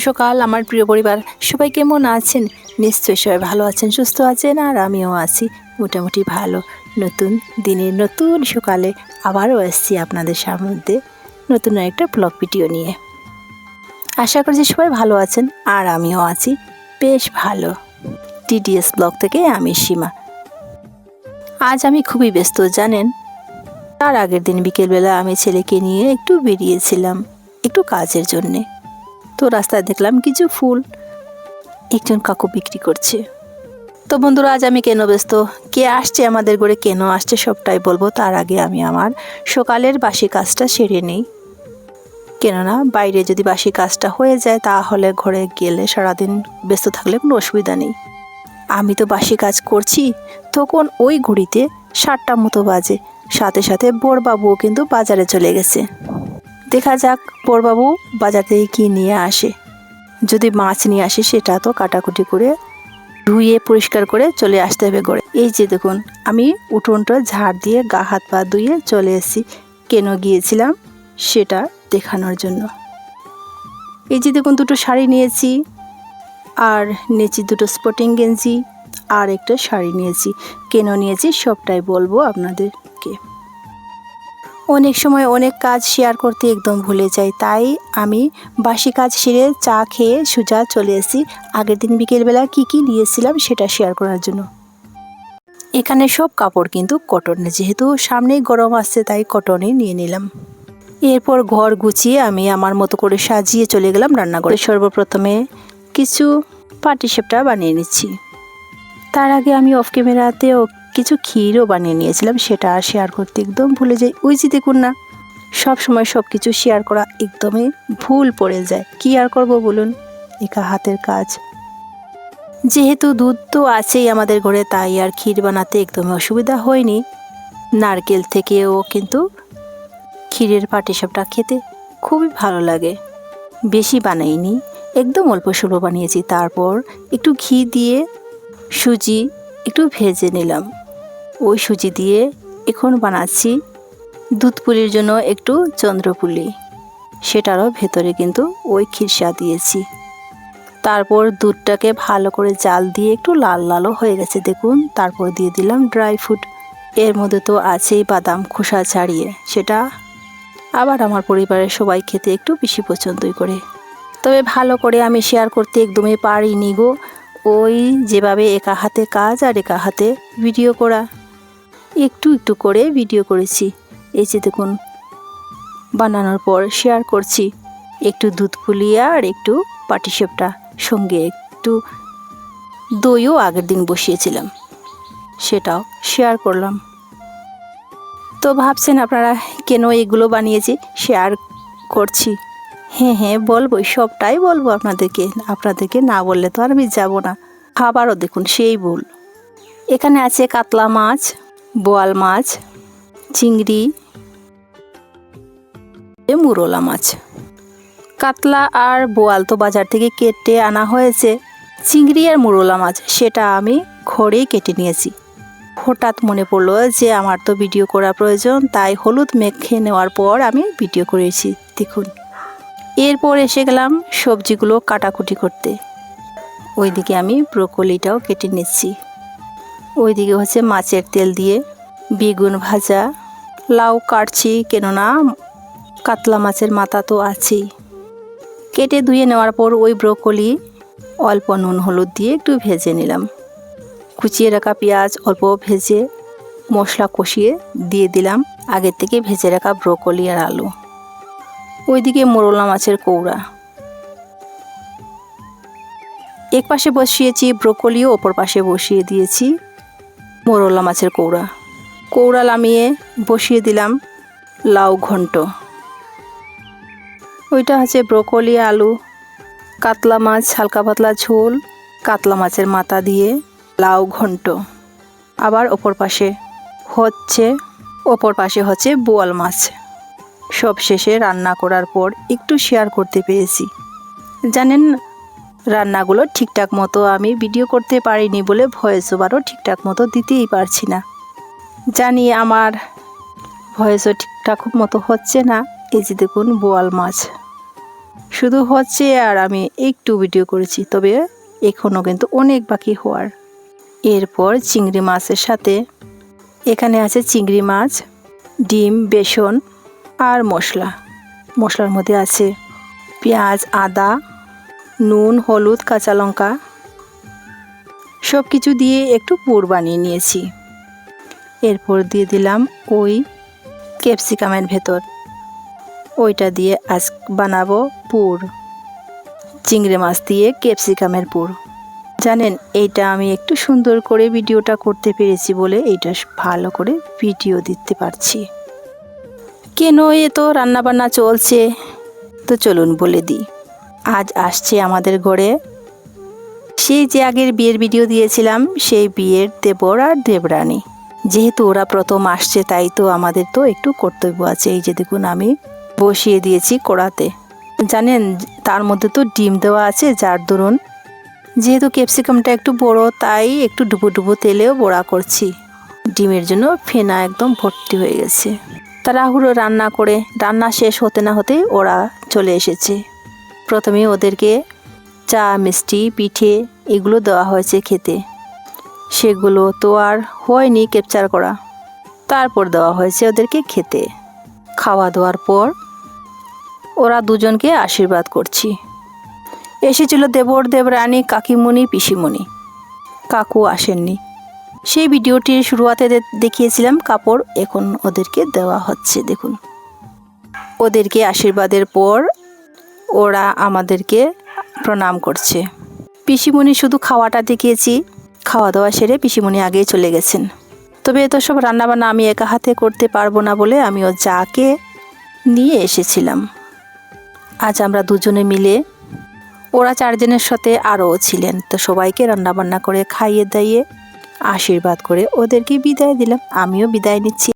সকাল, আমার প্রিয় পরিবার, সবাই কেমন আছেন? নিশ্চয়ই সবাই ভালো আছেন, সুস্থ আছেন, আর আমিও আছি মোটামুটি ভালো। নতুন দিনের নতুন সকালে আবারও এসছি আপনাদের সামনে নতুন একটা ব্লগ ভিডিও নিয়ে। আশা করছি সবাই ভালো আছেন, আর আমিও আছি বেশ ভালো। টিডিএস ব্লগ থেকে আমি সীমা। আজ আমি খুবই ব্যস্ত, জানেন? তার আগের দিন বিকেলবেলা আমি ছেলেকে নিয়ে একটু বেরিয়েছিলাম একটু কাজের জন্যে। তো রাস্তায় দেখলাম কিছু ফুল। একজন কাকু বিক্রি করছে। তো বন্ধুরা, আজ আমি কেন ব্যস্ত? কে আসছে আমাদের ঘরে, কেন আসছে সবটাই বলব। তার আগে আমি আমার সকালের বাসি কাজটা সেরে নিই। কেননা, বাইরে যদি বাসি কাজটা হয়ে যায়, তাহলে ঘরে গেলে সারাদিন ব্যস্ত থাকলে কোনো অসুবিধা নেই। আমি তো বাসি কাজ করছি, তখন ওই ঘড়িতে সাতটা মতো বাজে। সাথে সাথে বড়বাবুও কিন্তু বাজারে চলে গেছে। দেখা যাক পরবাবু বাজার থেকে কী নিয়ে আসে। যদি মাছ নিয়ে আসে, সেটা তো কাটাকুটি করে ধুয়ে পরিষ্কার করে চলে আসতে হবে গড়ে এই যে দেখুন, আমি উঠোনটা ঝাড় দিয়ে গা হাত পা ধুয়ে চলে এসেছি। কেন গিয়েছিলাম, সেটা দেখানোর জন্য। এই যে দেখুন, দুটো শাড়ি নিয়েছি, আর নিয়েছি দুটো স্পটিং গেঞ্জি, আর একটা শাড়ি নিয়েছি। কেন নিয়েছি, সবটাই বলব আপনাদেরকে অনেক সময় অনেক কাজ শেয়ার করতে একদম ভুলে যাই। তাই আমি বাসি কাজ সেরে চা খেয়ে সুজা চলে এসেছি। আগের দিন বিকেলবেলা কি কি নিয়েছিলাম সেটা শেয়ার করার জন্য। এখানে সব কাপড় কিন্তু কটনে যেহেতু সামনেই গরম আসছে, তাই কটনে নিয়ে নিলাম। এরপর ঘর গুছিয়ে আমি আমার মতো করে সাজিয়ে চলে গেলাম রান্নাঘরে। সর্বপ্রথমে কিছু পাটিসাপটা বানিয়ে নিচ্ছি। তার আগে আমি অফ ক্যামেরাতেও কিছু ক্ষীরও বানিয়ে নিয়েছিলাম, সেটা শেয়ার করতে একদম ভুলে যাই। ওই যে দেখুন না সব সময় সব কিছু শেয়ার করা একদমই ভুল পড়ে যায়। কি আর করব বলুন? একা হাতের কাজ। যেহেতু দুধ তো আছেই আমাদের ঘরে, তাই আর ক্ষীর বানাতে একদমই অসুবিধা হয়নি। নারকেল থেকেও কিন্তু ক্ষীরের পাটিসাপটা খেতে খুবই ভালো লাগে। বেশি বানাইনি, একদম অল্প স্বল্প বানিয়েছি। তারপর একটু ঘি দিয়ে সুজি একটু ভেজে নিলাম। ওই সুজি দিয়ে এখন বানাচ্ছি দুধ পুলির জন্য একটু চন্দ্রপুলি। সেটারও ভেতরে কিন্তু ওই খিরসা দিয়েছি। তারপর দুধটাকে ভালো করে জাল দিয়ে একটু লাল লালও হয়ে গেছে, দেখুন। তারপর দিয়ে দিলাম ড্রাই ফ্রুট। এর মধ্যে তো আছেই বাদাম খোসা ছাড়িয়ে, সেটা আবার আমার পরিবারের সবাই খেতে একটু বেশি পছন্দই করে। তবে ভালো করে আমি শেয়ার করতে একদমই পারিনি গো। ওই যেভাবে একা হাতে কাজ আর একা হাতে ভিডিও করা। একটু একটু করে ভিডিও করেছি। এই যে দেখুন, বানানোর পর শেয়ার করছি। একটু দুধ পুলিয়া আর একটু পাটিসাপটা সঙ্গে একটু দইও আগের দিন বসিয়েছিলাম। সেটাও শেয়ার করলাম। তো ভাবছেন আপনারা কেন এগুলো বানিয়েছি? শেয়ার করছি। হ্যাঁ হ্যাঁ বলবোই, সবটাই বলব আপনাদেরকে। আপনাদেরকে না বললে তো আর আমি যাব না। খাবারও দেখুন, সেই ভুল। এখানে আছে কাতলা মাছ বোয়াল মাছ, চিংড়ি মুরলা মাছ। কাতলা আর বোয়াল তো বাজার থেকে কেটে আনা হয়েছে। চিংড়ি আর মুরলা মাছ, সেটা আমি ঘরেই কেটে নিয়েছি। হঠাৎ মনে পড়ল যে আমার তো ভিডিও করা প্রয়োজন, তাই হলুদ মেখে নেওয়ার পর আমি ভিডিও করেছি। দেখুন। এরপর এসে গেলাম সবজিগুলো কাটাকুটি করতে। ওইদিকে আমি ব্রোকলিটাও কেটে নিচ্ছি। ওইদিকে হচ্ছে মাছের তেল দিয়ে বেগুন ভাজা, লাউ কাটছি, কেননা কাতলা মাছের মাথা তো আছেই। কেটে ধুয়ে নেওয়ার পর ওই ব্রোকলি অল্প নুন হলুদ দিয়ে একটু ভেজে নিলাম। কুচিয়ে রাখা পেঁয়াজ অল্প ভেজে মশলা কষিয়ে দিয়ে দিলাম, আগের থেকে ভেজে রাখা ব্রোকলি আর আলু। ওইদিকে মোরলা মাছের কৌড়া। এক পাশে বসিয়েছি ব্রোকলিও, ওপর পাশে বসিয়ে দিয়েছি মোরলা মাছের কৌড়া। কৌড়া লামিয়ে বসিয়ে দিলাম লাউ ঘন্ট। ওইটা হচ্ছে ব্রোকলি, আলু, কাতলা মাছ, হালকা পাতলা ঝোল, কাতলা মাছের মাথা দিয়ে লাউ ঘন্ট। আবার ওপর পাশে হচ্ছে, ওপর পাশে হচ্ছে বোয়াল মাছ। সব শেষে রান্না করার পর একটু শেয়ার করতে পেরেছি। জানেন রান্নাগুলো ঠিকঠাক মতো আমি ভিডিও করতে পারিনি বলে ভয়েস ওভারও ঠিকঠাক মতো দিতেই পারছি না। জানি আমার ভয়েসও ঠিকঠাক মতো হচ্ছে না। এই যে দেখুন, বোয়াল মাছ। শুধু হচ্ছে আর আমি একটু ভিডিও করেছি, তবে এখনও কিন্তু অনেক বাকি হওয়ার। এরপর চিংড়ি মাছের সাথে এখানে আছে চিংড়ি মাছ, ডিম, বেসন আর মশলা। মশলার মধ্যে আছে পেঁয়াজ, আদা নুন, হলুদ, কাঁচা লঙ্কা সব কিছু দিয়ে একটু পুর বানিয়ে নিয়েছি। এরপর দিয়ে দিলাম ওই ক্যাপসিকামের ভেতর। ওইটা দিয়ে আজ বানাবো পুর। চিংড়ি মাছ দিয়ে ক্যাপসিকামের পুর। জানেন, এইটা আমি একটু সুন্দর করে ভিডিওটা করতে পেরেছি বলে এইটা ভালো করে ভিডিও দিতে পারছি। কেন এ তো রান্নাবান্না চলছে? তো চলুন বলে দিই। আজ আসছে আমাদের ঘরে। সেই যে আগের বিয়ের ভিডিও দিয়েছিলাম, সেই বিয়ের দেবর আর দেবরানী। যেহেতু ওরা প্রথম আসছে, তাই তো আমাদের তো একটু কর্তব্য আছে। এই যে দেখুন, আমি বসিয়ে দিয়েছি কড়াতে। জানেন, তার মধ্যে তো ডিম দেওয়া আছে, যার দরুন। যেহেতু ক্যাপসিকামটা একটু বড়, তাই একটু ডুবো ডুবো তেলেও বড়া করছি। ডিমের জন্য ফেনা একদম ভর্তি হয়ে গেছে। তাড়াহুড়ো রান্না করে, রান্না শেষ হতে না হতেই ওরা চলে এসেছে। প্রথমে ওদেরকে চা, মিষ্টি, পিঠে এগুলো দেওয়া হয়েছে খেতে। সেগুলো তো আর হয়নি ক্যাপচার করা। তারপর দেওয়া হয়েছে ওদেরকে খেতে। খাওয়া দাওয়ার পর ওরা দুজনকে আশীর্বাদ করছি। এসেছিল দেবর, দেবরানী, কাকিমণি, পিসিমণি। কাকু আসেননি। সেই ভিডিওটির শুরুয়াতে দেখিয়েছিলাম কাপড়, এখন ওদেরকে দেওয়া হচ্ছে, দেখুন। ওদেরকে আশীর্বাদের পর ওরা আমাদেরকে প্রণাম করছে। পিসিমণি শুধু খাওয়াটা দেখিয়েছি। খাওয়া দাওয়া সেরে পিসিমণি আগেই চলে গেছেন। তবে এত সব রান্নাবান্না আমি একা হাতে করতে পারব না বলে আমি ও যাকে নিয়ে এসেছিলাম। আজ আমরা দুজনে মিলে, ওরা চারজনের সাথে আরও ছিলেন। তো সবাইকে রান্নাবান্না করে খাইয়ে দাইয়ে আশীর্বাদ করে ওদেরকে বিদায় দিলাম। আমিও বিদায় নিচ্ছি।